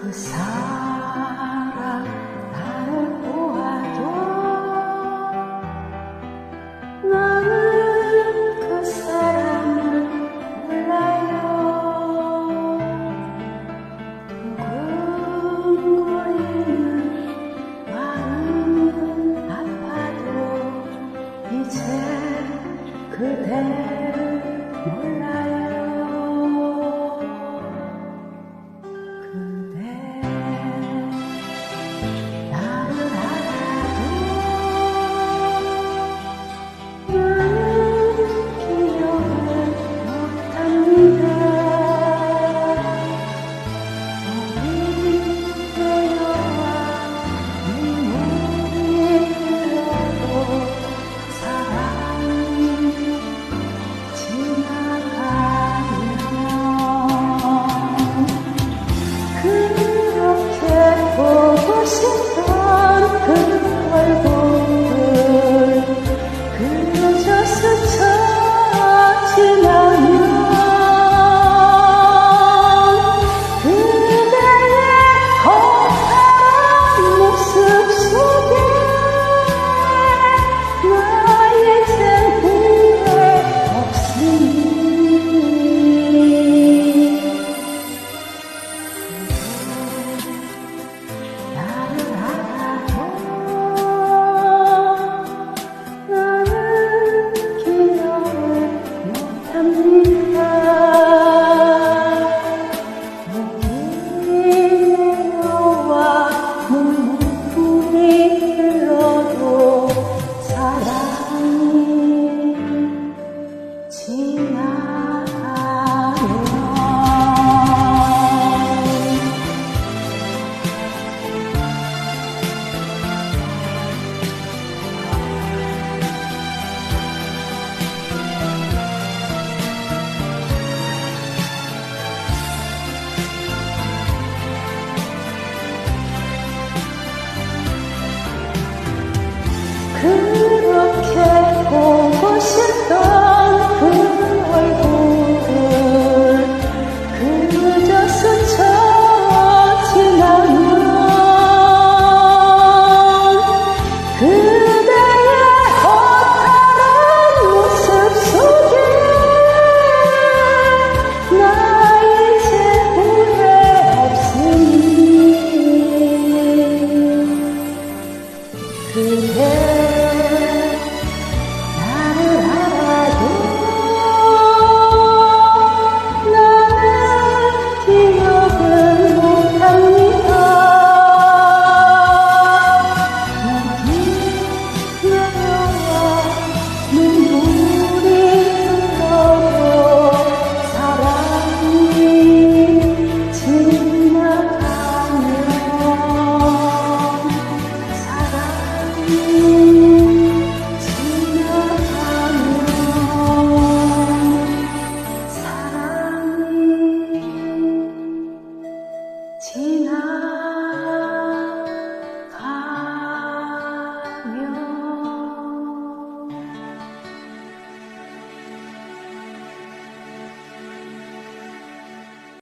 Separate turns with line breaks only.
그 사랑 나를 보아도 나는 그 사람을 몰라요. 두근거리는 마음은 아파도 이제 그대를 몰라 그렇게 꼭 情